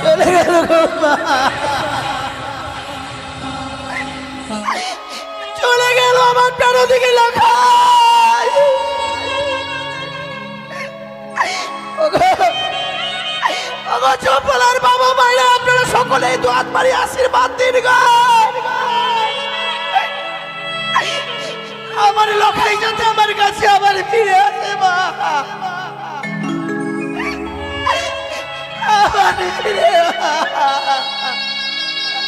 চলে গেল গো আমার প্রাণ দিকে লাখাই ওগো চপলার বাবা মায়েরা, আপনারা সকলেই দোয়াত মারি আশীর্বাদ দিন গো। আমার লখাই যাতে আমার কাছে আবার ফিরে আসে, মা। আবার ফিরে